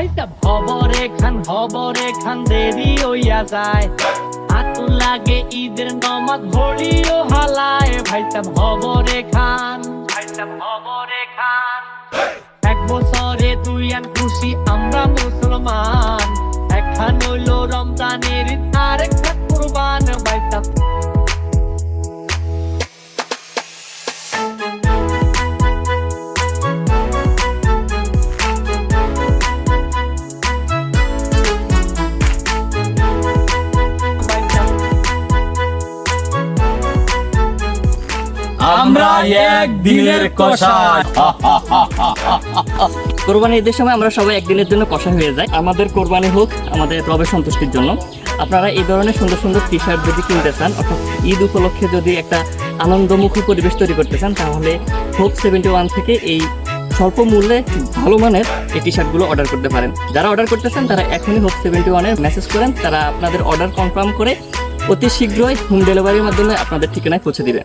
ভাইটা খবর এখান খবর খান দেরি হইয়া যায়। হাতু লাগে ঈদের নমাজ ঘড়িও হালায়। ভাইটা খবর খান ভাইটা খবর খান এক বছরে দুই আন খুশি, আমরা মুসলমান। আমরা একদিনের কষাই কোরবানি ঈদের সময় আমরা সবাই একদিনের জন্য কষা হয়ে যাই। আমাদের কোরবানি হোক আমাদের রবের সন্তুষ্টির জন্য। আপনারা এই ধরনের সুন্দর সুন্দর টি শার্ট যদি কিনতে চান অর্থাৎ ঈদ উপলক্ষে যদি একটা আনন্দমুখী পরিবেশ তৈরি করতে চান তাহলে হোপ সেভেন্টি ওয়ান থেকে এই স্বল্প মূল্যে ভালো মানের এই টি শার্টগুলো অর্ডার করতে পারেন। যারা অর্ডার করতে চান তারা এখনই হোপ সেভেন্টি ওয়ানে মেসেজ করেন। তারা আপনাদের অর্ডার কনফার্ম করে অতি শীঘ্রই হোম ডেলিভারির মাধ্যমে আপনাদের ঠিকানায় পৌঁছে দিবে।